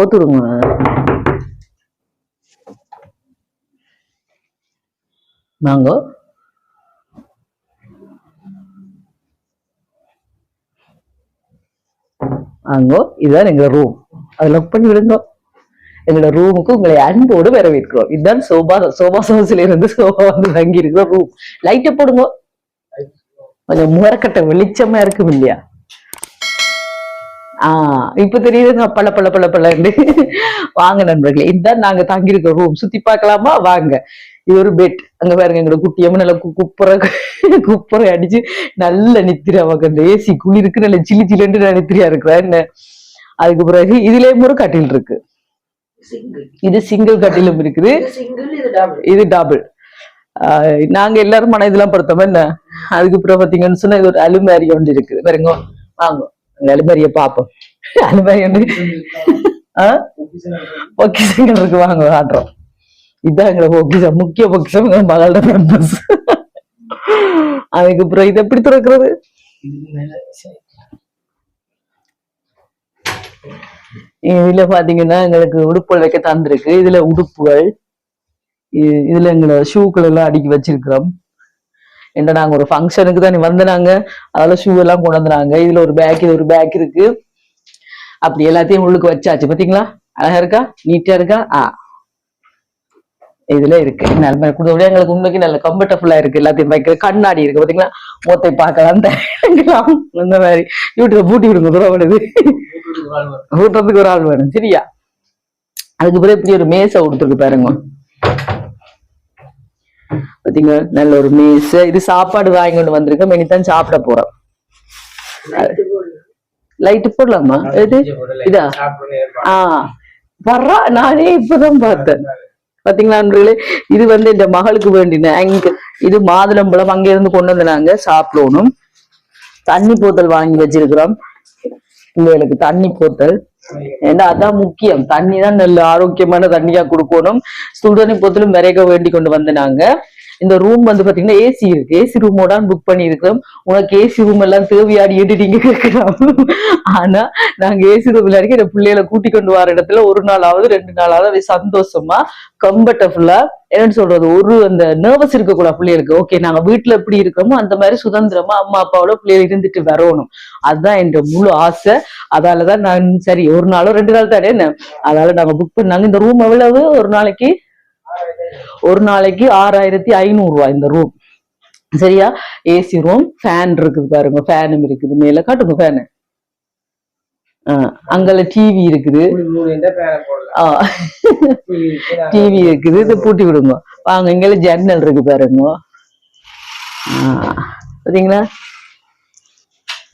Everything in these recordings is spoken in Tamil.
ஒத்துடுங்க சார் நாங்க. அங்கோ இதுதான் எங்க ரூம் அதை லக் பண்ணி விடுங்க. எங்களோட ரூமுக்கு உங்களை அன்போடு வரவேற்கிறோம். இதுதான் சோபா சோபா சோசில இருந்து சோபா வந்து தங்கி இருக்கிற ரூம் லைட்டை போடுங்க. கொஞ்சம் முகரக்கட்டை வெளிச்சமா இருக்கும் இல்லையா? ஆஹ் இப்ப தெரியுதுங்க பல பல பல பலன்னு வாங்க நண்பர்களே இதுதான் நாங்க தங்கி இருக்கிற ரூம் சுத்தி பார்க்கலாமா? வாங்க. இது ஒரு பெட் அங்க பாருங்க எங்களோட குட்டியம்மா நல்லா குப்புற குப்புற அடிச்சு நல்ல நித்திர அவங்க அந்த ஏசி குளிருக்கு நல்ல சில்லி சில்லுன்னு நித்திரியா இருக்கிறா என்ன? அதுக்கு பிறகு இதுலயும் ஒரு கட்டில் இருக்கு. இது சிங்கிள் கட்டிலும் இருக்குது. இது டபுள் நாங்க எல்லாரும் மன இதெல்லாம் படுத்தோம் என்ன? அதுக்கு பிறகு பாத்தீங்கன்னு சொன்னா இது ஒரு அலுமாரி ஒன்று இருக்குது. பாருங்க வாங்க. அந்த பாப்போம் அலுமாரி பொக்கிசங்கள் இருக்கு வாங்க காட்டுறோம். இதான் எங்களை பொக்கிசம் முக்கிய பொக்கிசம் எங்க மகளோட மெம்பர்ஸ் அதுக்கு அப்புறம் இது எப்படி திறக்கிறது? இதுல பாத்தீங்கன்னா எங்களுக்கு உடுப்புகள் வைக்க தந்திருக்கு. இதுல உடுப்புகள். இதுல எங்களை ஷூக்கள் எல்லாம் அடுக்கி வச்சிருக்கிறோம். என்ன நாங்க ஒரு ஃபங்க்ஷனுக்கு தான் வந்தனாங்க. அதெல்லாம் ஷூ எல்லாம் கொண்டு வந்தாங்க இதுல ஒரு பேக் இது ஒரு பேக் இருக்கு. அப்படி எல்லாத்தையும் உள்ளுக்கு வச்சாச்சு. பாத்தீங்களா? அழகா இருக்கா? நீட்டா இருக்கா? ஆ. இதுல இருக்கு. நல்ல கூட எங்களுக்கு உண்மைக்கு நல்ல கம்ஃபர்டபுளா இருக்கு. எல்லாத்தையும் வைக்கிற கண்ணாடி இருக்கு. பாத்தீங்களா? மூத்தை பார்க்கலாம் தரலாம். இந்த மாதிரி. யூடியூப் பூட்டி விடுங்க தூரப்படுது ஊட்டுறதுக்கு ஒரு ஆள் வேணும். சரியா? அதுக்கு பிறகு இப்படி ஒரு மேசை கொடுத்துருக்கு பாருங்க. பாத்தீங்க நல்ல ஒரு மேசை. இது சாப்பாடு வாங்கி கொண்டு வந்திருக்கோம். இனிதான் சாப்பிட போறோம். லைட் போடலாமா? எது? இதா? ஆ வர்றா. நானே இப்பதான் பார்த்தேன். பாத்தீங்களா இது வந்து இந்த மகளுக்கு வேண்டின அங்க இது மாதுளம்பழம் அங்க இருந்து கொண்டு வந்தாங்க சாப்பிடணும். தண்ணி போத்தல் வாங்கி வச்சிருக்கிறோம். பிள்ளைகளுக்கு தண்ணி போத்தல். ஏன்னா அதான் முக்கியம். தண்ணி தான் நல்ல ஆரோக்கியமான தண்ணியா கொடுக்கணும். சுடுதண்ணி பொத்திலும் விரைக வேண்டி கொண்டு வந்தாங்க இந்த ரூம் வந்து பாத்தீங்கன்னா ஏசி இருக்கு. ஏசி ரூமோட புக் பண்ணியிருக்கிறோம். உனக்கு ஏசி ரூம் எல்லாம் தேவையாடி எடிட்டிங்க கேட்கலாம் ஆனா நாங்க ஏசி ரூம் இல்லாடி இந்த பிள்ளைகளை கூட்டி கொண்டு வர இடத்துல ஒரு நாளாவது ரெண்டு நாளாவது சந்தோஷமா கம்ஃபர்டபுளா என்னன்னு சொல்றது ஒரு அந்த நர்வஸ் இருக்கக்கூடாது பிள்ளைகளுக்கு. ஓகே நாங்க வீட்டுல எப்படி இருக்கோமோ அந்த மாதிரி சுதந்திரமா அம்மா அப்பாவோட பிள்ளைகள் இருந்துட்டு வரணும். அதுதான் என் முழு ஆசை. அதாலதான் நான் சரி ஒரு நாளோ ரெண்டு நாள் தானே என்ன? அதால நாங்க புக் பண்ணாங்க. இந்த ரூம் எவ்வளவு? ஒரு நாளைக்கு ஒரு நாளைக்கு ஆறாயிரத்தி ஐநூறு ரூபாய் இந்த ரூம் சரியா? ஏசி ரூம் ஃபேன் இருக்குது பாருங்க ஃபேனும் இருக்குது. மேல காட்டுங்க ஃபேனு அங்கல டிவி இருக்குது. டிவி இருக்குது. இது பூட்டி விடுங்க. வாங்க இங்கெல்லாம் ஜன்னல் இருக்கு பாருங்க. பாத்தீங்களா?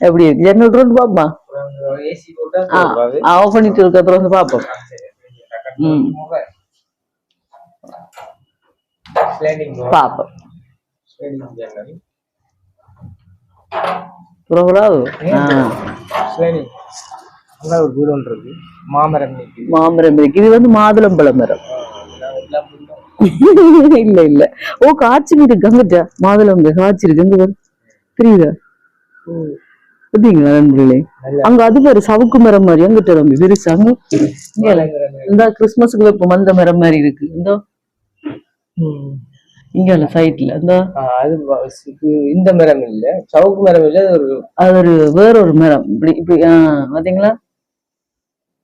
எப்படி இருக்கு? ஜன்னல் ரோடு பாப்பா ஆஃப் பண்ணிட்டு இருக்க அப்புறம் வந்து பாப்போம். ம். ஸ்லைடிங் அங்க ஒரு வீடு ஒன்று இருக்கு. மாமரம் நிக்குது மாமரம் இருக்கு. இது வந்து மாதுளம்பழம் மரம். நாங்க எல்லாம் போட்டோம். இல்ல இல்ல. ஓ காய்ச்சி இருக்கு. அங்கிட்ட மாதுளம் காய்ச்சி இருக்கு. அங்க பாரு. தெரியுதா? பாத்தீங்களா நண்பர்களே? நல்ல. அங்க அது ஒரு சவுக்கு மரம் மாதிரி. அங்கிட்ட தம்பி. பெருசு. இந்த கிறிஸ்துமஸுக்கு வைப்போம் அந்த மரம் மாதிரி இருக்கு. இந்த. ம். இங்க இல்ல சைட்ல இந்த ஆ, அது இந்த மரம் இல்ல. சவுக்கு மரம் இல்ல ஒரு அது ஒரு வேற ஒரு மரம். இப்படி இப்படி பாத்தீங்களா?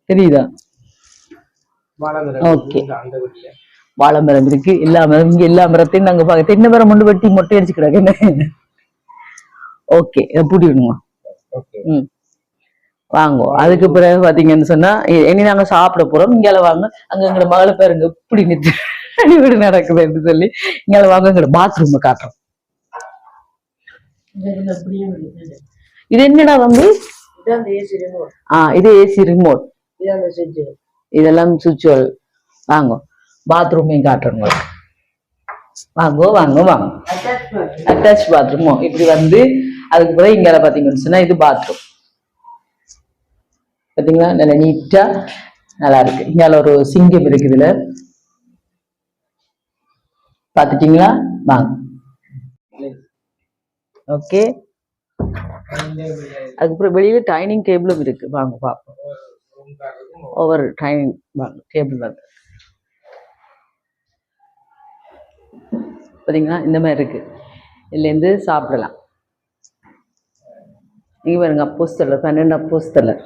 தெரியுதா? அந்த வீட்டுல வாழை மரம் இருக்கு. எல்லா மரம் இங்க எல்லா மரத்தையும் நாங்க பார்க்க தென்னை மரம் ஒன்று வெட்டி மொட்டை அடிச்சு கிடக்கு. என்ன ஓகே பூட்டி விடுங்க ஓகே. ம். வாங்கோ. அதுக்கு பிறகு பாத்தீங்கன்னு சொன்னா இனி நாங்க சாப்பிட போறோம். இங்கால வாங்க. அங்க எங்களோட மகளை பாருங்க. இப்படி நித்து வீடு நடக்குதுன்னு சொல்லி இங்கால வாங்க எங்களோட பாத்ரூம் காட்டுறோம். இது என்னடா தம்பி இதான் ஏசி ரிமோட் ஆ இது ஏசி ரிமோட் இதெல்லாம் சுவிட்சுவல் வாங்க பாத்ரூமையும் காட்டுறோம். வாங்கோ வாங்க வாங்க. அட்டாச் பாத்ரூமோ இப்படி வந்து அதுக்கு பிறகு இங்கால பாத்தீங்கன்னு சொன்னா இது பாத்ரூம் பாத்தீங்களா நல்ல நீட்டா நல்லா இருக்கு. இங்கால ஒரு சிங்கம் இருக்கு இதுல. பாத்துட்டீங்களா வாங்க. ஓகே அதுக்கப்புறம் வெளியில டைனிங் டேபிளும் இருக்கு. வாங்க பார்ப்போம். ஒவ்வொரு டைனிங் வாங்க டேபிள் வந்து. பார்த்தீங்களா இந்த மாதிரி இருக்கு. இதுலேருந்து சாப்பிடலாம். நீங்க பாருங்க அப்போஸ்தலர் பன்னெண்டு அப்போஸ்தலர்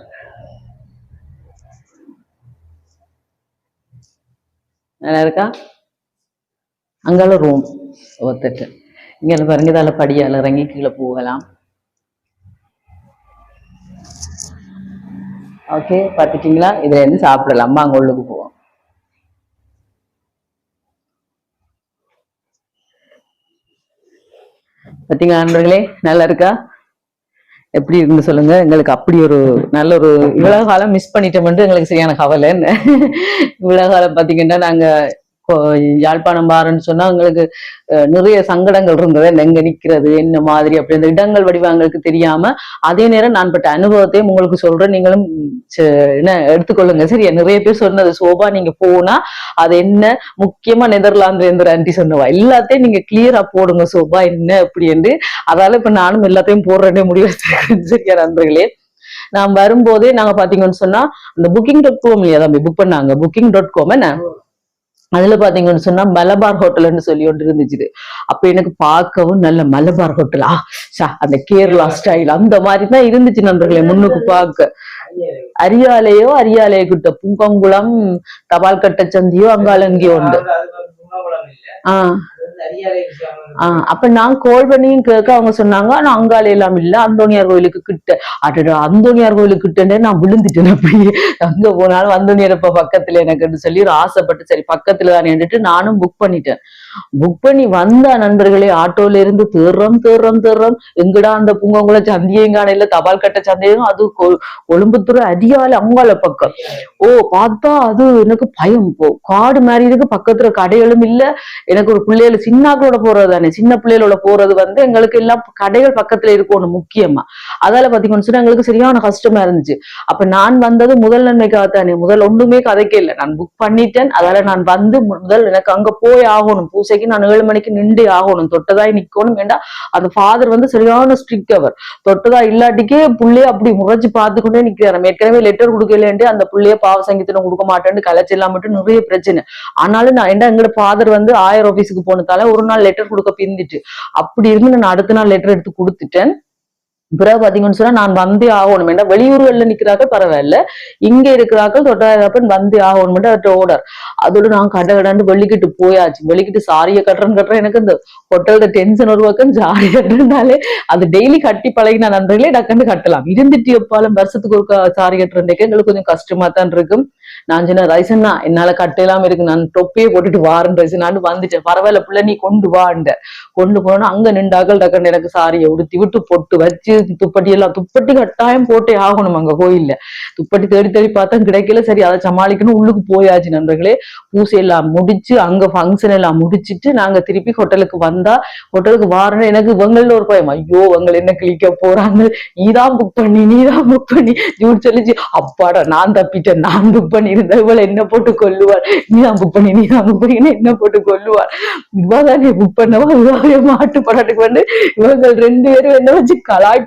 நல்லா இருக்கா? அங்கால ரூம் ஒத்துட்டு. இங்கே பாருங்க இதால படியால் இறங்கி கீழே போகலாம். ஓகே பார்த்துட்டிங்களா? இதுல இருந்து சாப்பிடலாம். அம்மா அங்கே உள்ளுக்கு போவோம். பார்த்தீங்களா நண்பர்களே? நல்லா இருக்கா? எப்படி இருந்து சொல்லுங்க? எங்களுக்கு அப்படி ஒரு நல்ல ஒரு இவ்வளவு காலம் மிஸ் பண்ணிட்டோம்ட்டு எங்களுக்கு சரியான கவலை இவ்வளவு காலம் பாத்தீங்கன்னா நாங்க யாழ்ப்பாணம் பாருன்னு சொன்னா அவங்களுக்கு நிறைய சங்கடங்கள் இருந்தது. எங்க நிக்கிறது என்ன மாதிரி அப்படி அந்த இடங்கள் வடிவங்களுக்கு தெரியாம அதே நேரம் நான் பட்ட அனுபவத்தையும் உங்களுக்கு சொல்றேன். நீங்களும் என்ன எடுத்துக்கொள்ளுங்க. சரியா? நிறைய பேர் சொன்னது சோபா நீங்க போனா அது என்ன முக்கியமா நெதர்லாந்து எந்த ஒரு சொன்னவா? எல்லாத்தையும் நீங்க கிளியரா போடுங்க சோபா என்ன அப்படி என்று. அதால இப்ப நானும் எல்லாத்தையும் போடுறேன்னே முடிவு வச்சிருக்கேன் சரியா நண்பர்களே? நான் வரும்போதே நாங்க பாத்தீங்கன்னு சொன்னா அந்த புக்கிங் டாட் காம் இல்லையா தம்பி? புக் பண்ணாங்க. புக்கிங் டாட் காம் என்ன? அதுல பாத்தீங்கன்னு சொன்னா மலபார் ஹோட்டல்னு சொல்லி ஒன்று இருந்துச்சு அப்ப எனக்கு பார்க்கவும் நல்ல மலபார் ஹோட்டலா. சா அந்த கேரளா ஸ்டைல் அந்த மாதிரி தான் இருந்துச்சு நண்பர்களே முன்னுக்கு பார்க்க. அரியாலையோ அரியாலைய கிட்ட புங்கங்குளம் தபால் கட்ட சந்தியோ அங்கால அங்கேயோ உண்டு ஆஹ் அப்ப நான் கோல் பண்ணியும் கேட்க அவங்க சொன்னாங்க. ஆனா அங்கால எல்லாம் இல்ல. அந்தோனியார் கோயிலுக்கு கிட்ட. அடடா அந்தோனியார் கோயிலுக்கு கிட்டே நான் விழுந்துட்டேன். அப்படி அங்க போனாலும் அந்தோனியார் இப்ப பக்கத்துல எனக்குன்னு சொல்லி ஒரு ஆசைப்பட்டு சரி பக்கத்துல தான் நின்றுட்டு நானும் புக் பண்ணிட்டேன். புக் பண்ணி வந்த நண்பர்களே ஆட்டோல இருந்து தேர்றோம் தேர்றோம் தேர்றோம். எங்கடா அந்த பூங்கங்குள சந்தியங்கான தபால் கட்ட சந்தேகம் அது கொழும்புத்துறை அடியால அங்கால பக்கம். ஓ பார்த்தா அது எனக்கு பயம். போ காடு மாதிரி இருக்கு. பக்கத்துல கடைகளும் இல்ல. எனக்கு ஒரு பிள்ளைகள சின்னாக்களோட போறது தானே. சின்ன பிள்ளைகளோட போறது வந்து எங்களுக்கு எல்லாம் கடைகள் பக்கத்துல இருக்கணும் முக்கியமா. அதால பாத்தீங்கன்னு சொன்னா எங்களுக்கு சரியான கஷ்டமா இருந்துச்சு. அப்ப நான் வந்தது முதல் நன்மைக்காக தானே. முதல் ஒண்ணுமே கதைக்கே இல்லை நான் புக் பண்ணிட்டேன். அதால நான் வந்து முதல் எனக்கு அங்க போய் ஆகணும். பூசைக்கு நான் ஏழு மணிக்கு நின்று ஆகணும். தொட்டதாய் நிக்கணும் வேண்டாம் அந்த ஃபாதர் வந்து சரியான ஸ்ட்ரிக் அவர். தொட்டதா இல்லாட்டிக்கே புள்ளைய அப்படி முறைச்சு பார்த்துக்கொண்டே நிக்கிறார். நம்ம ஏற்கனவே லெட்டர் கொடுக்கலன்ட்டு அந்த புள்ளைய பாவ சங்கீதம் கொடுக்க மாட்டேன்னு கலைச்செல்லாம் மட்டும் நிறைய பிரச்சனை. ஆனாலும் நான் என்ன எங்களோட ஃபாதர் வந்து ஆயர் ஆபீஸுக்கு போனதால ஒரு நாள் லெட்டர் கொடுக்க பிரிந்துட்டு அப்படி இருந்து நான் அடுத்த நாள் லெட்டர் எடுத்து கொடுத்துட்டேன். பிறகு பாத்தீங்கன்னு சொன்னா நான் வந்தே ஆகணும். ஏன்னா வெளியூர்கள்ல நிக்கிறார்கள் பரவாயில்ல. இங்க இருக்கிறாக்கள் தொட்டாயிரப்பன் வந்தே ஆகணும் அவர்கிட்ட ஓடர் அதோட நான் கடை கடாண்டு வெளிக்கிட்டு போயாச்சு. வெளிக்கிட்டு சாரிய கட்டுறேன்னு கட்டுறேன். எனக்கு இந்த ஹோட்டல்ல டென்ஷன் ஒரு பக்கம் சாரி கட்டுறதுனாலே அது டெய்லி கட்டி பழகின நண்பர்களே டக்குன்னு கட்டலாம். இருந்துட்டு எப்பாலும் வருஷத்துக்கு ஒரு சாரி கட்டுறதுக்கு எங்களுக்கு கொஞ்சம் கஷ்டமா தான் இருக்கும். நான் சொன்ன ரைசன்னா என்னால கட்டலாம் இருக்கு. நான் தொப்பியே போட்டுட்டு வாரன் ரைசனான்னு வந்துட்டேன். பரவாயில்ல பிள்ளை நீ கொண்டு வாண்ட கொண்டு போனா அங்க நின்றாக்கள் டக்குன்னு எனக்கு சாரியை உடுத்தி விட்டு பொட்டு வச்சு துப்பட்டி எல்லாம் துப்பட்டி கட்டாயம் போட்டே ஆகணும் அங்க கோயில்ல. துப்பட்டி தேடி தேடி பார்த்தா கிடைக்கல. சரி அதை சமாளிக்கணும். உள்ளுக்கு போயாச்சு நண்பர்களே. பூசை எல்லாம் முடிச்சு அங்க ஃபங்க்ஷன் எல்லாம் முடிச்சிட்டு நாங்க திருப்பி ஹோட்டலுக்கு வந்தா ஹோட்டலுக்கு வாரணும் எனக்கு இவங்கள ஒரு பயம். ஐயோ இவங்க என்ன கிளிக்க போறாங்க? நீதான் புக் பண்ணி நீதான் புக் பண்ணி. ஜூட் சொல்லிச்சு அப்பாடா நான் தப்பிட்டேன். நான் புக் பண்ணியிருந்தேன். இவளை என்ன போட்டு கொல்லுவார் நீதான் புக் பண்ணி நீதான் புக் பண்ணி என்ன போட்டு கொல்லுவார் இவாதானே புக் பண்ணவா? இவாவே மாட்டு படாட்டுக்கு வந்து இவங்க ரெண்டு பேரும் என்ன வச்சு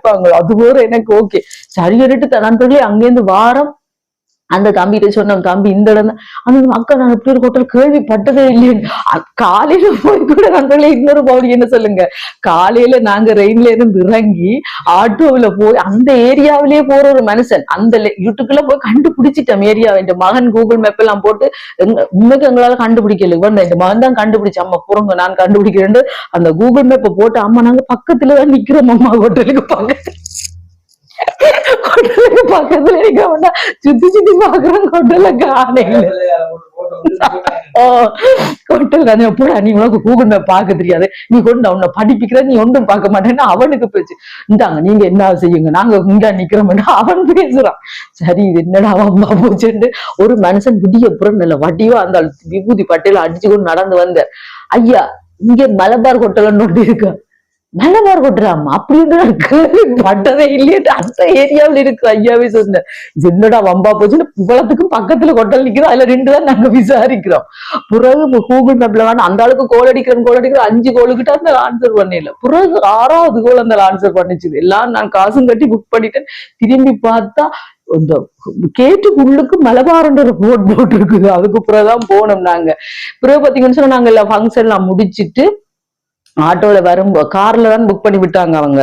கலாய்ப்பாங்க அது போற எனக்கு ஓகே சரி சொல்லிட்டு நண்பர்களே அங்கேருந்து வாரம் அந்த கம்பிட்ட சொன்னோம் கம்பி இந்த இடம் தான் அந்த அக்கா நான் இப்படி ஒரு ஹோட்டல் கேள்விப்பட்டதே இல்லைன்னு காலையில போய் கூட நண்பர்களே இன்னொரு பவுடி என்ன சொல்லுங்க? காலையில நாங்க ரெயின்ல இருந்து இறங்கி ஆட்டோவுல போய் அந்த ஏரியாவிலே போற ஒரு மனுஷன். அந்த யூடியூப்ல போய் கண்டுபிடிச்சிட்டோம் ஏரியா என் மகன் கூகுள் மேப் எல்லாம் போட்டு எங்க உண்மைக்கு எங்களால கண்டுபிடிக்கல. இவன் என் மகன் தான் கண்டுபிடிச்சு அம்மா போறோங்க நான் கண்டுபிடிக்கிறேன் அந்த கூகுள் மேப்பை போட்டு அம்மா நாங்க பக்கத்துல தான் நிக்கிறோம். அம்மா ஹோட்டலுக்கு பக்கத்துல ஹோட்டலுக்கு பக்கத்துல நிக்க சுத்தி சுத்தி பாக்குறோம் ஹோட்டல்ல காணையில ஓ ஹோட்டல் தானே போடா நீ உனக்கு கூகுள் பார்க்க தெரியாது? நீ கொண்டு உன்னை படிப்பிக்கிற நீ ஒன்றும் பார்க்க மாட்டேன்னா அவனுக்கு பேச்சு. இந்தாங்க நீங்க என்ன செய்யுங்க? நாங்க இங்க நிக்கிறோம் அவன் பேசுறான். சரி இது என்னடா அம்மா போச்சுன்னு ஒரு மனுஷன் விடிய புறம் நல்ல வடிவா அந்த விபூதி பட்டையில அடிச்சு கொண்டு நடந்து வந்த ஐயா இங்க மலபார் ஹோட்டல் ஒன்று இருக்கு. மலபார் கொட்டுறாமா அப்படின்னு பட்டதே இல்லையே. அந்த ஏரியாவில் இருக்கு. ஐயாவே சொன்னேன் என்னடா வம்பா போச்சுன்னு புகழத்துக்கும் பக்கத்துல கொட்டல் நிக்கிறோம் அதுல ரெண்டு தான் நாங்க விசாரிக்கிறோம். பிறகு கூகுள் மேப்ல வேணா அந்த அளவுக்கு கோல் அடிக்கிறேன் கோல் அடிக்கிறேன் அஞ்சு கோலுக்கிட்ட அந்த ஆன்சர் பண்ணல பிறகு ஆறாவது கோல் அந்த ஆன்சர் பண்ணிச்சு எல்லாம் நான் காசும் கட்டி புக் பண்ணிட்டேன். திரும்பி பார்த்தா இந்த கேட்டுக்குள்ளுக்கு மலபாரன்ற ஒரு போட் போட்டு இருக்குது அதுக்கு பிறகுதான் போனோம் நாங்க. பிறகு பாத்தீங்கன்னு சொன்னா நாங்க எல்லாம் ஃபங்க்ஷன் எல்லாம் முடிச்சிட்டு ஆட்டோல வரும்போது கார்ல தான் புக் பண்ணி விட்டாங்க அவங்க.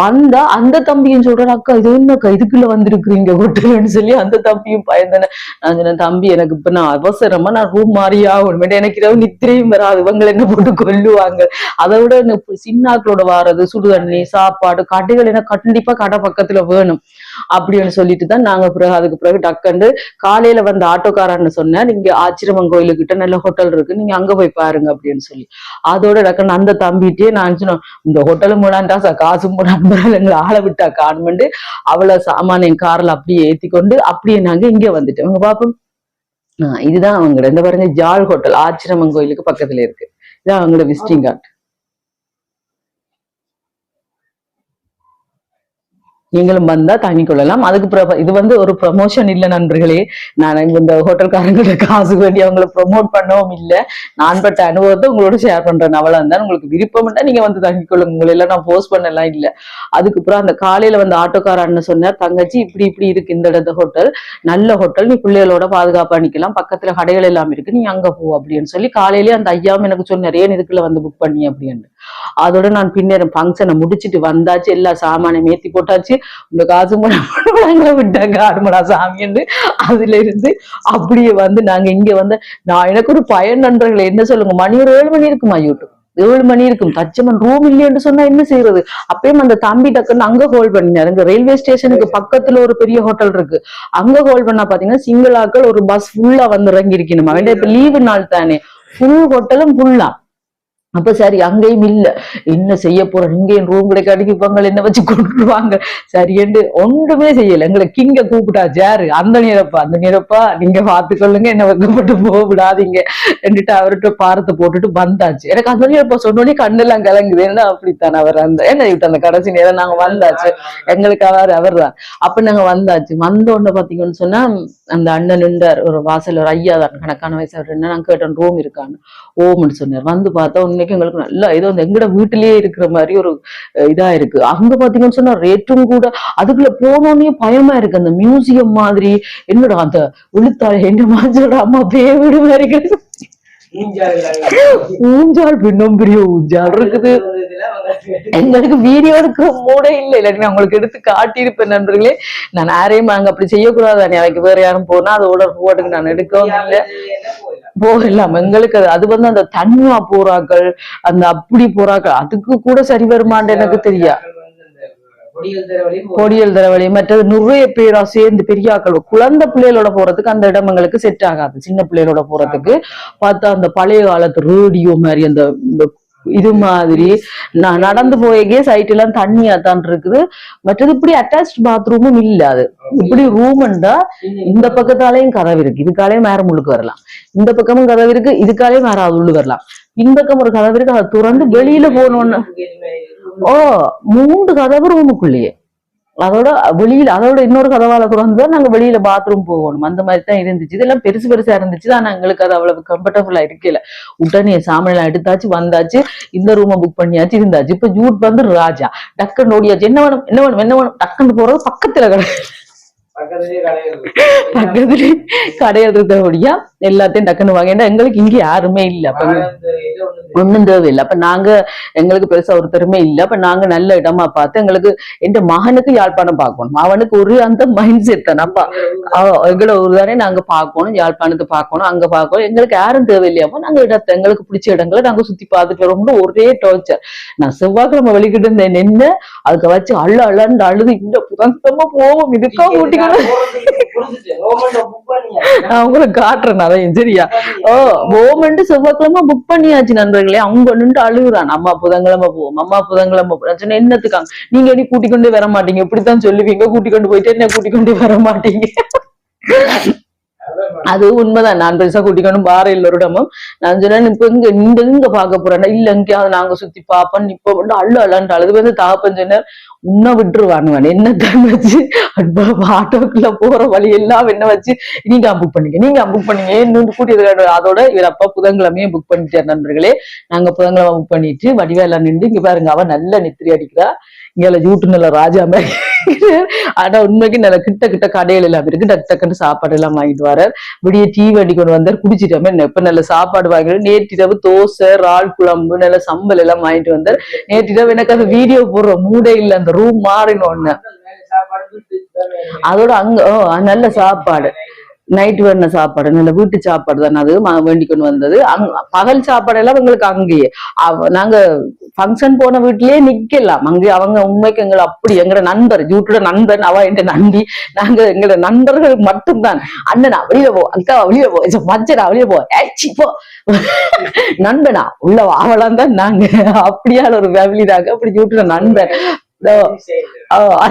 வந்தா அந்த தம்பியும் சொல்றாரு அக்கா இது என்னக்கா இதுக்குள்ள வந்திருக்கிறீங்க ஹோட்டல்னு சொல்லி அந்த தம்பியும் பயந்தன. நான் சொன்னேன் தம்பி எனக்கு இப்ப நான் அவசரமா நான் ரூம் மாறியா உண்மையிட்ட எனக்கு ஏதாவது நித்திரையும் வராது. இவங்களை என்ன போட்டு கொல்லுவாங்க? அதை விட எனக்கு சின்னாக்களோட வாரது சுடுதண்ணி சாப்பாடு கடைகள் என்ன கண்டிப்பா கடை பக்கத்துல வேணும். அப்படின்னு சொல்லிட்டு தான் நாங்க பிறகு அதுக்கு பிறகு டக்குண்டு காலையில வந்த ஆட்டோக்காரன்னு சொன்னேன் நீங்க ஆச்சிரமன் கோயிலுக்கிட்ட நல்ல ஹோட்டல் இருக்கு நீங்க அங்க போய் பாருங்க அப்படின்னு சொல்லி. அதோட டக்குன்னு அந்த தம்பிட்டே நான் சொன்னேன் இந்த ஹோட்டலும் மூடாண்டா சார் காசு மூடாமல் எங்களை ஆள விட்டா காணுமெண்டு அவளை சாமான என் கார்ல அப்படியே ஏத்தி கொண்டு அப்படியே நாங்க இங்க வந்துட்டோம். உங்க பாப்போம். ஆஹ் இதுதான் அவங்க இந்த பாருங்க ஜால் ஹோட்டல் ஆச்சிரமன் கோயிலுக்கு பக்கத்துல இருக்கு. இதான் அவங்களோட விசிட்டிங் கார்டு நீங்களும் வந்தா தங்கி கொள்ளலாம். அதுக்கு இது வந்து ஒரு ப்ரமோஷன் இல்லை நண்பர்களே. நான் இந்த ஹோட்டல்காரங்களோட காசு வேண்டி அவங்களை ப்ரொமோட் பண்ணவும் இல்லை. நான் பட்ட அனுபவத்தை உங்களோட ஷேர் பண்றேன். அவ்வளவு தான் உங்களுக்கு விருப்பம் நீங்க வந்து தங்கி கொள்ளுங்க. உங்களை எல்லாம் நான் போஸ்ட் பண்ணலாம் இல்லை. அதுக்கு அப்புறம் அந்த காலையில வந்து ஆட்டோக்கார அண்ணன் சொன்னார் தங்கச்சி இப்படி இப்படி இருக்கு இந்த இடத்த ஹோட்டல் நல்ல ஹோட்டல் நீ பிள்ளைகளோட பாதுகாப்பா நிக்கலாம். பக்கத்துல கடைகள் எல்லாம் இருக்கு. நீ அங்க போ அப்படின்னு சொல்லி காலையிலேயே அந்த ஐயாவும் எனக்கு சொன்னார் ஏன் இதுக்குள்ள வந்து புக் பண்ணி? அப்படின்னு அதோட நான் பின்னர் ஃபங்க்ஷனை முடிச்சுட்டு வந்தாச்சு. எல்லா சாமானையும் ஏத்தி போட்டாச்சு. உங்க காசு முன்னாங்க விட்டாங்க ஆடுமடா சாமின்னு அதுல இருந்து அப்படியே வந்து நாங்க இங்க வந்து நான் எனக்கு ஒரு பயன் நண்பர்கள் என்ன சொல்லுங்க மணி ஒரு ஏழு மணி இருக்குமா யூடியூப்? ஏழு மணி இருக்கும். தச்சமன் ரூம் இல்லைன்னு சொன்னா என்ன செய்யறது அப்பயும் அந்த தம்பி டக்குன்னு அங்க ஹோல்ட் பண்ணினார். அங்க ரயில்வே ஸ்டேஷனுக்கு பக்கத்துல ஒரு பெரிய ஹோட்டல் இருக்கு. அங்க ஹோல்ட் பண்ணா பாத்தீங்கன்னா சிங்கிள் ஒரு பஸ் ஃபுல்லா வந்து இறங்கி இருக்கணுமா வேண்டாம் இப்ப லீவு நாள் தானே. ஃபுல் ஹோட்டலும் ஃபுல்லா அப்ப சரி அங்கேயும் இல்ல. என்ன செய்ய போறோம்? இங்கேயும் ரூம் கிடைக்க அடிப்பாங்க என்ன வச்சு கொண்டுருவாங்க சரி என்று ஒன்றுமே செய்யல. எங்களை கிங்க கூப்பிட்டா ஜாரு அந்த நேரப்பா அந்த நேரப்பா நீங்க பார்த்துக்கொள்ளுங்க என்ன வைக்கப்பட்டு போக விடாதீங்க ரெண்டுட்டு அவர்கிட்ட பாரத்தை போட்டுட்டு வந்தாச்சு. எனக்கு அந்த நேரப்பா சொன்னோடனே கண்ணெல்லாம் கலங்குது. என்ன அப்படித்தான் அவர் அந்த என்ன இப்ப அந்த கடைசி நேரம் நாங்க வந்தாச்சு? எங்களுக்கு அவர் அவர் தான் அப்ப நாங்க வந்தாச்சு. வந்த உடனே பாத்தீங்கன்னு சொன்னா அந்த அண்ணன் நின்றார். ஒரு வாசல் ஒரு ஐயா தான் கணக்கான வயசு அவர் என்ன நான் கேட்டேன் ரூம் இருக்கான்னு. ஓம்னு சொன்னார். வந்து பார்த்தா உண்மைக்கு எங்களுக்கு நல்லா ஏதோ அந்த எங்கட வீட்டிலேயே இருக்கிற மாதிரி ஒரு இதா இருக்கு. அங்க பாத்தீங்கன்னு சொன்னா ரேட்டும் கூட அதுக்குள்ள போனோடனே பயமா இருக்கு. அந்த மியூசியம் மாதிரி என்னடா அந்த விழுத்தாள் என்ன மாதிரி அம்மா பே வீடு மாதிரி. ஊஞ்சால் பின்னும் பெரிய ஊஞ்சால் இருக்குது. எங்களுக்கு வீடியோ எடுக்கிற மூட இல்ல. இல்லாட்டி உங்களுக்கு எடுத்து காட்டியிருப்பேன் நண்பர்களே. நான் யாரையும் அங்க அப்படி செய்யக்கூடாது எனக்கு வேற யாரும் போனா அதோட போட்டுக்கு நான் எடுக்கவும் இல்லை. போகலாம். எங்களுக்கு அது அது வந்து அந்த தன்மா போறாக்கள் அந்த அப்படி போறாக்கள் அதுக்கு கூட சரி வருமான்னு எனக்கு தெரியா. பொடியல் தரவழி மற்றது நிறைய பேரா சேர்ந்து பெரியாக்கள் குழந்தை பிள்ளைகளோட போறதுக்கு அந்த இடம் எங்களுக்கு செட் ஆகாது. சின்ன பிள்ளைகளோட போறதுக்கு. பார்த்தா அந்த பழைய காலத்து ரேடியோ மாதிரி அந்த இது மாதிரி. நான் நடந்து போயக்கே சைட் எல்லாம் தண்ணியா தான் இருக்குது. மற்றது இப்படி அட்டாச் பாத்ரூமும் இல்ல அது. இப்படி ரூம்ண்டா இந்த பக்கத்தாலையும் கதவு இருக்கு. இதுக்காலையும் மேற முள்ளுக்கு வரலாம். இந்த பக்கமும் கதவு இருக்கு. இதுக்காலையும் மேற அது உள்ளு வரலாம். பின்பக்கம் ஒரு கதவு இருக்கு. அதை திறந்து வெளியில போனோன்னு ஓ மூன்று கதவு ரூமுக்குள்ளேயே அதோட வெளியில அதோட இன்னொரு கதவால திறந்து தான் நாங்க வெளியில பாத்ரூம் போகணும். அந்த மாதிரி தான் இருந்துச்சு. இதெல்லாம் பெருசு பெருசா இருந்துச்சு. ஆனா எங்களுக்கு அது அவ்வளவு கம்ஃபர்டபுளா இருக்கல. உடனே சாமியெல்லாம் எடுத்தாச்சு வந்தாச்சு. இந்த ரூமை புக் பண்ணியாச்சு இருந்தாச்சு. இப்ப ஜூட் வந்து ராஜா. டக்குன்னு ஓடியாச்சு. என்ன வேணும் என்ன வேணும் என்ன வேணும்? டக்குன்னு போறது பக்கத்துல கடை. பக்கத்துல கடையில் இருக்கிறபடியா எல்லாத்தையும் டக்குன்னு வாங்க. ஏன்னா எங்களுக்கு இங்க யாருமே இல்ல. அப்ப ஒண்ணும் தேவையில்லை அப்ப நாங்க எங்களுக்கு பெருசா ஒருத்தருமே இல்ல. அப்ப நாங்க நல்ல இடமா பார்த்து எங்களுக்கு என் மகனுக்கு யாழ்ப்பாணம் பார்க்கணும். அவனுக்கு ஒரு அந்த மைண்ட் செட் தானே. அப்பா எங்களை ஒரு தானே நாங்க பார்க்கணும். யாழ்ப்பாணத்தை பார்க்கணும் அங்க பார்க்கணும். எங்களுக்கு யாரும் தேவையில்லையாமோ நாங்க இடத்த எங்களுக்கு பிடிச்ச இடங்களை நாங்க சுத்தி பார்த்துட்டு வரோம்னு ஒரே டார்ச்சர் நான் செவ்வாய்க்கிழமை வெளிக்கிட்டு இருந்தேன் நின்று அதுக்கு வச்சு அள்ள அள்ளன்னு அழுது இந்த புதந்தமா போவோம். இதுக்கா ஊட்டிக்கணும் நான் உங்களுக்கு காட்டுறேன் சரியா ஓ ஓமெண்ட் செவ்வாய்க்கிழமை புக் பண்ணியாச்சு நண்பர்களே. அவங்க நின்று அழுகுறான். அம்மா புதன்கிழமை போவோம் அம்மா புதன்கிழமை போவோம் சொன்ன என்னத்துக்காங்க நீங்க எப்படி கூட்டிக் கொண்டு வர மாட்டீங்க இப்படித்தான் சொல்லுவீங்க. கூட்டிக் கொண்டு போயிட்டு என்ன கூட்டிக் கொண்டு வர மாட்டீங்க அது உண்மைதான். நான் பெருசா கூட்டிக்கணும் பாரு எல்லோரிடமும் நான் சொன்னேன் இப்ப இங்க இந்த இங்க பார்க்க போறேன்னா இல்ல எங்கேயாவது நாங்க சுத்தி பாப்போம் இப்ப வந்து அள்ளு அல்லாண்டு அழுது வந்து தாப்பன் சொன்னார் உன்னை விட்டுருவானுவன் என்ன தான் வச்சு? ஆட்டோக்குள்ள போற வழி எல்லாம் என்ன வச்சு? நீங்க புக் பண்ணீங்க நீங்க புக் பண்ணீங்க. இன்னொன்று கூட்டியது அதோட இவர் அப்பா புதன்கிழமையே புக் பண்ணிட்டார் நண்பர்களே. நாங்க புதன்கிழமை புக் பண்ணிட்டு வடிவேலா நின்று இங்க பாருங்க அவன் நல்ல நித்திரி அடிக்கிறா. இங்க ஜூட்டு நல்ல ராஜா மாதிரி. ஆனா உண்மைக்கு நல்ல கிட்ட கிட்ட கடைகள் எல்லாம் இருக்கு. டக்கு டக்குன்னு சாப்பாடு எல்லாம் வாங்கிட்டு வரார். விடிய டீ வண்டி கொண்டு வந்தார். குடிச்சிட்டாம இப்ப நல்ல சாப்பாடு வாங்கிட்டு நேற்றிரவு தோசை இறால் குழம்பு நல்ல சம்பல் எல்லாம் வாங்கிட்டு வந்தார். நேற்றிரவு எனக்கு அந்த வீடியோ போடுற மூடே இல்ல. அந்த ரூம் மாறினோன்னு அதோட அங்க ஓ, நல்ல சாப்பாடு. நைட் வேண சாப்பாடு நல்ல வீட்டு சாப்பாடு தானே அது ம- வேண்டி கொண்டு வந்தது. அங்க பகல் சாப்பாடு எல்லாம் எங்களுக்கு அங்கேயே. நாங்க ஃபங்க்ஷன் போன வீட்லயே நிக்கலாம். அங்கே அவங்க உண்மைக்கு எங்களை அப்படி எங்களோட நண்பர் ஜூட்டோட நண்பன் அவ என் நண்பி நாங்க எங்களோட நண்பர்கள் மட்டும்தான். அண்ணனா வெளியில போ அக்கா வெளியில போ மச்சனா வெளியில போ ஏச்சி போ. நண்பனா உள்ள அவளாம் தான் நாங்க. அப்படியான ஒரு ஃபேமிலி நாங்க. அப்படி ஜூட்டோட நண்பன்.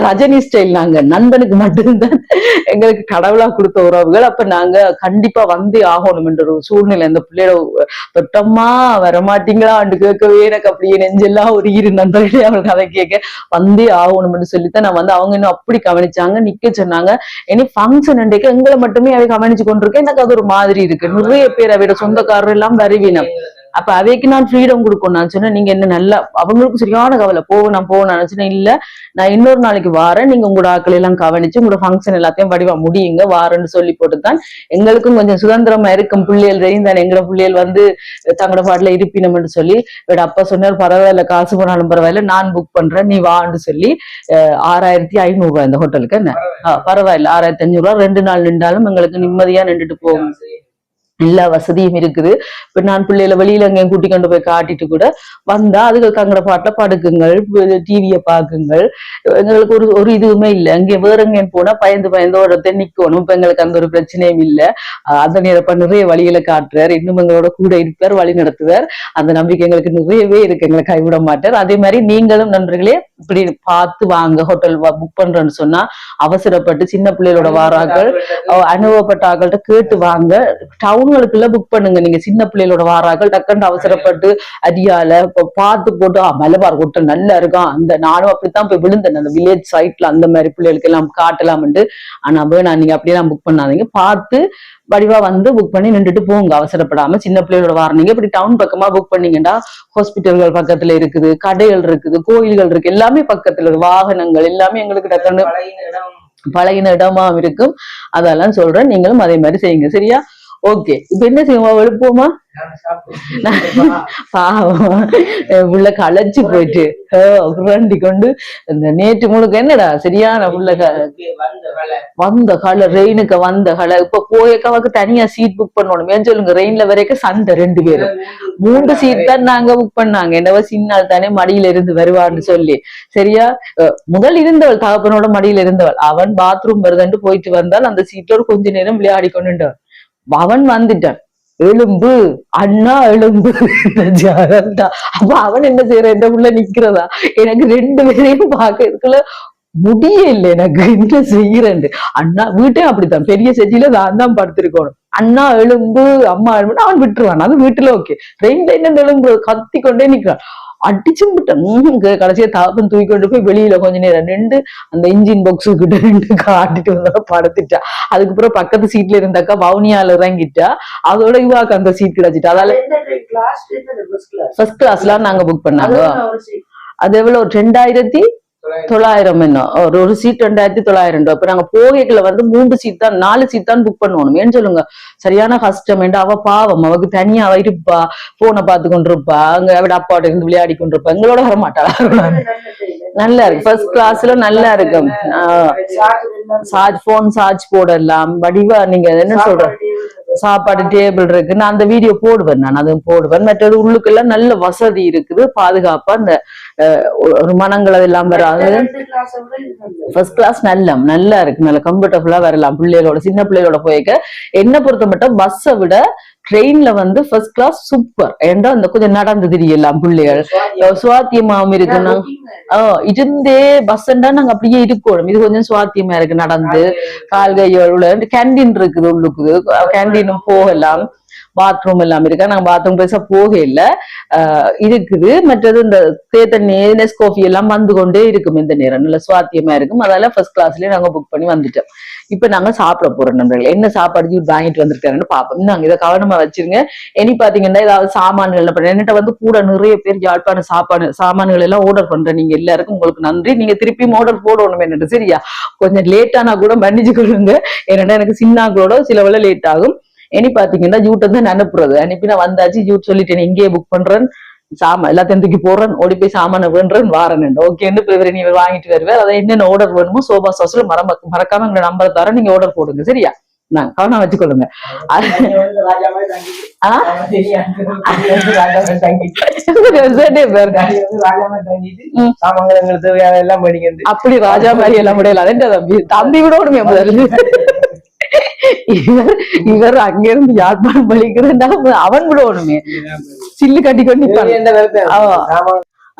ரஜினி ஸ்டைல் நாங்க நண்பனுக்கு மட்டும்தான் எங்களுக்கு கடவுளா கொடுத்த உறவுகள். அப்ப நாங்க கண்டிப்பா வந்தே ஆகணும் என்ற ஒரு சூழ்நிலை. இந்த பிள்ளையோட தொட்டம்மா வரமாட்டீங்களான்னு கேட்கவே எனக்கு அப்படியே நெஞ்செல்லாம் ஒரு இரு நண்பர்களே அவங்க அதை கேட்க வந்தே ஆகணும்னு சொல்லித்தான் நான் வந்து அவங்க இன்னும் அப்படி கவனிச்சாங்க நிக்க சொன்னாங்க. இனி ஃபங்க்ஷன் அன்றைக்கு எங்களை மட்டுமே அவை கவனிச்சு கொண்டிருக்கேன் எனக்கு அது ஒரு மாதிரி இருக்கு. நிறைய பேர் அவையோட சொந்தக்காரர் எல்லாம் வருவினம். அப்ப அவைக்கு நான் ஃப்ரீடம் கொடுக்கணும். நான் சொன்னேன் நீங்க என்ன நல்லா அவங்களுக்கும் சரியான கவலை. போகும் நான் போக நினைச்சேன் இல்ல நான் இன்னொரு நாளைக்கு வாரேன். நீங்க உங்களோட ஆட்களை எல்லாம் கவனிச்சு உங்களோட ஃபங்க்ஷன் எல்லாத்தையும் வடிவா முடியுங்க. வாரேன்னு சொல்லி போட்டுதான் எங்களுக்கும் கொஞ்சம் சுதந்திரமா இருக்கும். பிள்ளைகள் தெரியும் தானே எங்களோட பிள்ளைகள் வந்து தங்களோட பாட்டுல இருப்பினம்னு சொல்லி இவட அப்பா சொன்னார் பரவாயில்ல காசு போனாலும் பரவாயில்ல நான் புக் பண்றேன் நீ வான்னு சொல்லி ஆறாயிரத்தி ஐநூறு ரூபாய் இந்த ஹோட்டலுக்கு என்ன? பரவாயில்ல. ஆறாயிரத்தி அஞ்சூறு ரூபாய். ரெண்டு நாள் நின்றாலும் எங்களுக்கு நிம்மதியா நின்றுட்டு போகும். எல்லா வசதியும் இருக்குது. இப்ப நான் பிள்ளைகளை வெளியில எங்கேயும் கூட்டி கொண்டு போய் காட்டிட்டு கூட வந்தா அதுக்கு தங்கட பாட்டுல படுக்குங்கள் டிவியை பாக்குங்கள். எங்களுக்கு ஒரு ஒரு இதுவுமே இல்லை. அங்கே வேற எங்கேயும் போனா பயந்து பயந்து ஒருத்தர் நிக்கணும். இப்ப எங்களுக்கு அந்த ஒரு பிரச்சனையும் இல்லை. அந்த நேரப்ப நிறைய வழிகளை காட்டுறார். இன்னும் எங்களோட கூட இருப்பார் வழி நடத்துவார். அந்த நம்பிக்கை எங்களுக்கு நிறையவே இருக்கு. எங்களை கைவிட மாட்டார். அதே மாதிரி நீங்களும் நண்பர்களே இப்படி பார்த்து வாங்க. ஹோட்டல் புக் பண்றேன்னு சொன்னா அவசரப்பட்டு சின்ன பிள்ளைகளோட வாராக்கள் அனுபவப்பட்ட ஆக்கள்கிட்ட கேட்டு வாங்க. டவுன்களுக்குள்ள புக் பண்ணுங்க. நீங்க சின்ன பிள்ளைகளோட வாராக்கள் டக்குன்னு அவசரப்பட்டு அரியால பார்த்து போட்டு ஆ மலபார் ஹோட்டல் நல்லா இருக்கும். அந்த நானும் அப்படித்தான் போய் விழுந்தேன். அந்த வில்லேஜ் சைட்ல அந்த மாதிரி பிள்ளைகளுக்கு எல்லாம் காட்டலாம்னு ஆனா வேணாம் நீங்க அப்படியெல்லாம் புக் பண்ணாதீங்க. பார்த்து வடிவா வந்து புக் பண்ணி நின்றுட்டு போங்க. அவசரப்படாம சின்ன பிள்ளைகளோட வாரீங்க இப்படி டவுன் பக்கமா புக் பண்ணீங்கன்னா ஹாஸ்பிட்டல்கள் பக்கத்துல இருக்குது கடைகள் இருக்குது கோயில்கள் இருக்கு. எல்லாமே பக்கத்துல வாகனங்கள் எல்லாமே எங்களுக்கு டக்குன்னு பழகின இடமா. இருக்கும். அதெல்லாம் சொல்றேன். நீங்களும் அதே மாதிரி செய்யுங்க. சரியா? ஓகே இப்ப என்ன செய்வோம்? எழுப்புவோமா பாவம். என் களைச்சு போயிட்டு புரண்டி கொண்டு இந்த நேற்று முழுக்க என்னடா சரியான உள்ள க- வந்த கால ரெயினுக்கு வந்த கால இப்ப போயக்காவுக்கு தனியா சீட் புக் பண்ணணும். ஏன் சொல்லுங்க ரெயின்ல வரைக்கும் சண்டை ரெண்டு பேரும். மூன்று சீட் தான் நாங்க புக் பண்ணாங்க. என்னவோ சின்னால் தானே மடியில இருந்து வருவான்னு சொல்லி. சரியா? முதல் இருந்தவள் தகப்பனோட மடியில இருந்தவள். அவன் பாத்ரூம் வருதுன்ட்டு போயிட்டு வந்தால் அந்த சீட்டோட கொஞ்ச நேரம் விளையாடி கொண்டுட்டான் அவன் வந்துட்டான் எலும்பு அண்ணா எலும்பு அப்ப அவன் என்ன செய்யற இந்த உள்ள நிக்கிறதா எனக்கு ரெண்டு பேரையும் பாக்கிறதுக்குள்ள முடிய இல்லை எனக்கு என்ன செய்யறேன் அண்ணா வீட்டையும் அப்படித்தான் பெரிய செட்டியில நான் தான் படுத்திருக்கணும் அண்ணா எலும்பு அம்மா எழும்புன்னு அவன் விட்டுருவான் அது வீட்டுல ஓகே ரெண்டு என்ன எலும்பு கத்தி கொண்டே நிக்கிறான் அடிச்சு விட்டேன் கடைசியா தாப்பன் தூக்கி கொண்டு போய் வெளியில கொஞ்ச நேரம் நின்று அந்த இன்ஜின் பாக்ஸ் கிட்ட நின்று காட்டிட்டு வந்தா படுத்துட்டா. அதுக்கப்புறம் பக்கத்து சீட்ல இருந்தாக்கா வவுனியால இறங்கிட்டா. அதோட இவாக்கு அந்த சீட் கிடைச்சிட்டா. அதால ஃபர்ஸ்ட் கிளாஸ்லாம் நாங்க புக் பண்ணாங்க. அது எவ்வளவு? ரெண்டாயிரத்தி தொள்ளாயிரம் என்ன? ஒரு ஒரு சீட் ரெண்டாயிரத்தி தொள்ளாயிரம் ரூபாய். இப்ப நாங்க போகைக்குள்ள வந்து மூன்று சீட் தான் நாலு சீட் தான் புக் பண்ணணும் ஏன்னு சொல்லுங்க. சரியான கஷ்டம் ஏன்டா அவ பாவம். அவக்கு தனியா அவ இருப்பா. போனை பார்த்து கொண்டிருப்பா அங்க அவட அப்பாட்ட இருந்து விளையாடி கொண்டிருப்பா எங்களோட வர மாட்டாளா நல்லா இருக்கு. ஃபர்ஸ்ட் கிளாஸ்ல நல்லா இருக்கும் சார்ஜ் போன் சார்ஜ் போடலாம். வடிவா நீங்க என்ன சொல்ற? சாப்பாடு டேபிள் இருக்கு. நான் அந்த வீடியோ போடுவேன் நான். அதுவும் போடுவேன். மற்றது உள்ளுக்கெல்லாம் நல்ல வசதி இருக்குது. பாதுகாப்பா அந்த ஒரு மனங்கள் அதெல்லாம் வராது. ஃபர்ஸ்ட் கிளாஸ் நல்ல நல்லா இருக்கு. நல்ல கம்ஃபர்டபுளா வரலாம். பிள்ளைகளோட சின்ன பிள்ளைகளோட போய்க்க. என்ன பொறுத்த மட்டும் பஸ்ஸை விட ட்ரெயின்ல வந்து ஃபர்ஸ்ட் கிளாஸ் சூப்பர் ஏன்டா அந்த கொஞ்சம் நடந்து தெரியலாம் பிள்ளைகள்? சுவாத்தியமாவும் இருக்குன்னா ஆஹ் இருந்தே பஸ் நாங்க அப்படியே இருக்கணும்? இது கொஞ்சம் சுவாத்தியமா இருக்கு நடந்து. கால் கையோட கேண்டீன் இருக்குது உள்ளுக்கு கேண்டீனும் போகலாம். பாத்ரூம் எல்லாம் இருக்கா? நாங்க பாத்ரூம் பெருசா போக இல்லை. இருக்குது. மற்றது இந்த தேத்தண்ணி நெஸ்கோஃபி எல்லாம் வந்து கொண்டே இருக்கும் இந்த நேரம். நல்ல சுவாத்தியமா இருக்கும். அதால ஃபர்ஸ்ட் கிளாஸ்லயே நாங்க புக் பண்ணி வந்துட்டோம். இப்ப நாங்க சாப்பிட போறோம் நண்பர்கள். என்ன சாப்பாடு வாங்கிட்டு வந்திருக்காருன்னு பாப்போம். நாங்க இதை கவனமா வச்சிருங்க. இனி பாத்தீங்கன்னா ஏதாவது சாமான்கள் என்ன பண்ண என்கிட்ட வந்து கூட நிறைய பேர் யாழ்ப்பாண சாப்பாடு சாமான்கள் எல்லாம் ஆர்டர் பண்றேன் நீங்க எல்லாருக்கும் உங்களுக்கு நன்றி. நீங்க திருப்பியும் ஆர்டர் போடணும் என்னட்டு. சரியா? கொஞ்சம் லேட்டானா கூட மன்னிச்சு கொள்ளுங்க. ஏன்னா எனக்கு சின்னாக்களோட சில வேலை லேட் ஆகும். இனி பாத்தீங்கன்னா ஜூட் வந்து அனுப்புறது. அனுப்பி நான் வந்தாச்சு ஜூட் சொல்லிட்டேன் இங்கேயே புக் பண்றேன். சாமான் எல்லாத்தையும் தூக்கி போடுறேன். ஓடி போய் சாமான வேண்டுறேன் வாரன் ஓகேன்னு இவரை நீ வாங்கிட்டு வருவார். அதை என்னென்ன ஆர்டர் வேணுமோ சோபா சாஸ்ல மறம மறக்காம எங்களை நம்பர் தரேன். நீங்க ஆர்டர் போடுங்க. சரியா? நான் கவனம் வச்சுக்கொள்ளுங்க. அப்படி ராஜா மாதிரி எல்லாம் முடியல தம்பி தம்பி விட முதல்ல இவர் இவர் அங்கிருந்து யாழ்ப்பாணம் பழிக்கிறா அவன் விடணுமே சில்லு கட்டி கொண்டு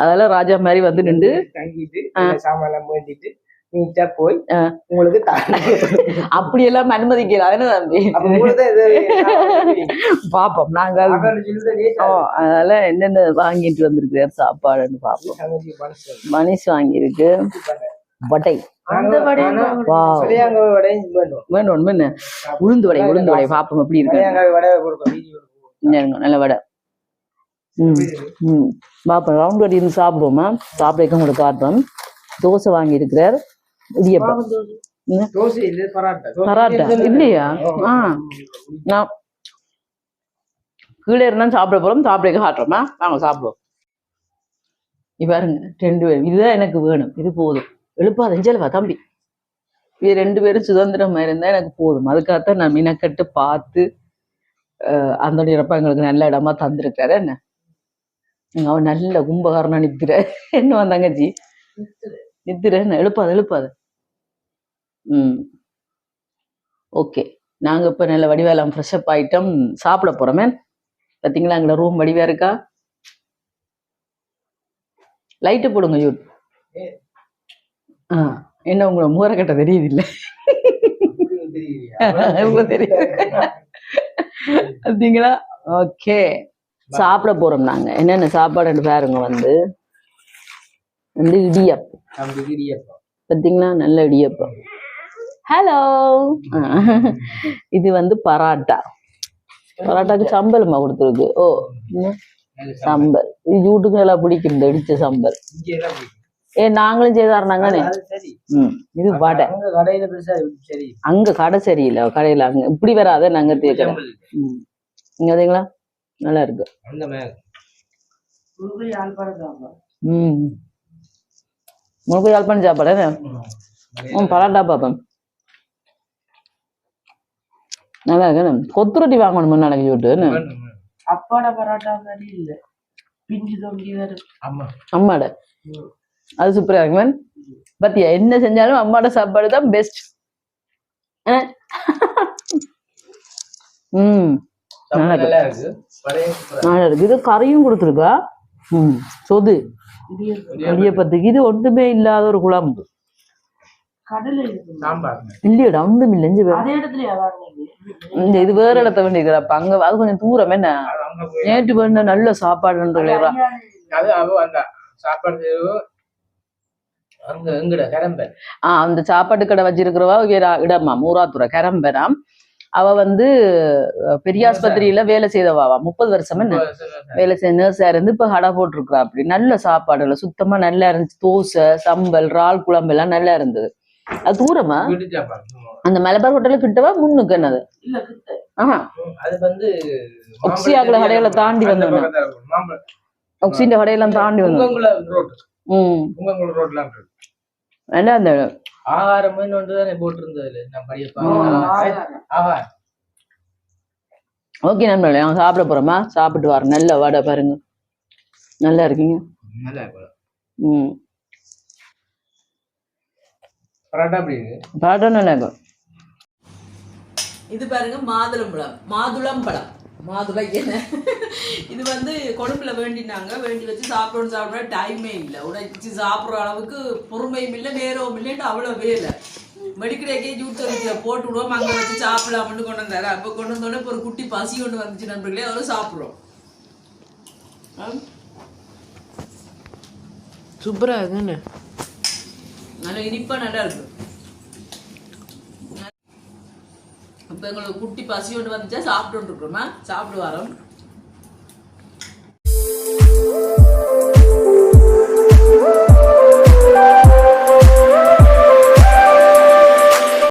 அதெல்லாம் ராஜா மாதிரி வந்து நின்று. தங்கிட்டு சாமான் வேண்டிட்டு நீட்டா போய். உங்களுக்கு அப்படி எல்லாம் அனுமதிக்கல. தான் இது பாப்போம். நாங்க. அதனால என்னென்ன வாங்கிட்டு வந்திருக்கிறார் சாப்பாடுன்னு பாப்போம். மணிஷ் வாங்கியிருக்கு. வடை. வேணும் வேணும் உளுந்து வடை உளுந்து வடை பாப்போம் எப்படி இருக்கு. நல்ல வடை. ம் ம். பாப்போம் ரவுண்ட் வடி இருந்து சாப்பிடுவோமா சாப்பிட உங்களுக்கு காட்டுறோம் தோசை வாங்கி இருக்கிறார் இடியப்பம் என்ன? தோசை இல்ல பராட்டா. இல்லையா? ஆ. நான் கீழே இருந்தா சாப்பிட போறோம் சாப்பிட காட்டுறோமா வாங்க சாப்பிடுவோம். இது பாருங்க ரெண்டு பேரும். இதுதான் எனக்கு வேணும். இது போதும். எழுப்பாத செலவா தம்பி? இது ரெண்டு பேரும் சுதந்திரமா இருந்தா எனக்கு போதும். அதுக்காகத்தான் நான் மினக்கட்டு பார்த்து அந்த இடப்ப எங்களுக்கு நல்ல இடமா தந்திருக்காரு என்ன? அவன் நல்ல கும்பகாரனா நித்திர. என்ன வந்தாங்கச்சி நித்திர. என்ன? எழுப்பாத எழுப்பாத. ம். ஓகே. நாங்க இப்ப நல்ல வடிவேலாம் ஃப்ரெஷ் அப் ஆயிட்டோம். சாப்பிட போறோமே. பாத்தீங்களா எங்களை ரூம் வடிவா இருக்கா? லைட்டு போடுங்க யூட் ஆ என்ன உங்களை மூரக்கட்ட தெரியுது இல்ல பார்த்தீங்களா ஓகே. சாப்பிட போறோம் நாங்க. என்னென்ன சாப்பாடுன்னு பாருங்க வந்து? வந்து இடியப்பம். பார்த்தீங்களா நல்ல இடியப்பம். ஹலோ. இது வந்து பராட்டா. பராட்டாக்கு சம்பளமா கொடுத்துருக்கு. ஓ. சாப்பாடு. சம்பல். இது ஜூட்டுக்கு நல்லா பிடிக்கும். இந்த இடிச்ச சம்பல். ஏ நாங்களும். ம். இது வடை. அங்க கடை சரியில்லை கடையில அங்க இப்படி வராத நாங்க தேக்கிறோம் இங்க பார்த்தீங்களா நல்லா இருக்கு. ம். முழுக்க யாழ்ப்பாணம் சாப்பாடு ம். பரோட்டா பாப்பேன் நல்லா இருக்கு. கொத்து ரொட்டி வாங்கணும் நாளைக்கு சொல்லிட்டு. அப்பாட பரோட்டா மாதிரி இல்ல. பிஞ்சு தொங்கி வரும் அம்மாட? அது சூப்பரா இருக்கு மேம் பாத்தியா என்ன செஞ்சாலும் அம்மாட சாப்பாடு தான் பெஸ்ட் ம். நல்லா சாப்பாடு இருக்கு. நல்லா இருக்கு. இது கறியும் கொடுத்துருக்கா? ம். சொது. இடியப்பத்துக்கு. இது ஒன்றுமே இல்லாத ஒரு குழம்பு. இல்லையடா ஒன்றும் இல்லை. இந்த இது வேற இடத்த வேண்டியிருக்கிறப்ப அங்க அது கொஞ்சம் தூரம் என்ன? நேற்று வேண்ட நல்ல அந்த சாப்பாடு செய்யறவோ அங்க எங்கட கரம்பர் ஆஹ் அந்த சாப்பாட்டு கடை வச்சிருக்கிறவா வேற இடமா மூராத்துறை கரம்பராம் அவ வந்து பெரியாஸ்பத்திரியில வேலை செய்தவாவா. முப்பது வருஷம் வேலை செய்ய நர்ஸா இருந்து இப்ப கடை போட்டிருக்கிறா அப்படி. நல்ல சாப்பாடுல சுத்தமா நல்லா இருந்துச்சு. தோசை சம்பல் இறால் குழம்பு எல்லாம் நல்லா இருந்தது. அது தூரமா? அந்த மலபார் ஹோட்டல்ல கிட்டவா முன்னுக்கு என்னது? ஆஹா. அது வந்து ஒக்ஸியாக்குல கடையில தாண்டி வந்தோம் ஒக்சின்ற கடையெல்லாம் தாண்டி வந்தோம். உங்கங்குள ரோட் ம் உங்கங்குள ரோட்லாம் இருக்கு நல்லா அந்த ஆகாரம் ஒன்று தானே போட்டிருந்தது ஓகே நண்பர்களே அவங்க சாப்பிட போறோமா? சாப்பிட்டு வரோம். நல்ல வடை பாருங்க. நல்லா இருக்கீங்க. நல்லா இருக்கு ம். பரோட்டா நல்லா இருக்கும். இது பாருங்க மாதுளம்பழம். மாதுளம்பழம். மாதுளை என்ன இது வந்து கொழும்புல வேண்டினாங்க. வேண்டி வச்சு சாப்பிடணும் சாப்பிட டைமே இல்லை. உடைச்சு சாப்பிட்ற அளவுக்கு பொறுமையும் இல்லை நேரமும் இல்லைன்ட்டு அவ்வளோ வேலை மெடிக்கடைக்கே ஜூஸ் வச்சு போட்டு விடுவோம். அங்கே வச்சு சாப்பிடலாம்னு கொண்டு வந்தாரு. அப்போ கொண்டு வந்தோடனே இப்போ ஒரு குட்டி பசி கொண்டு வந்துச்சு நண்பர்களே. அதோட சாப்பிட்றோம். சூப்பரா இருக்குன்னு நல்ல இனிப்பா நல்லா இருக்கு. இப்போ எங்களுக்கு குட்டி பசி ஒன்று வந்துச்சா? சாப்பிட்டு இருக்கிறோமா? சாப்பிட்டு வரோம்.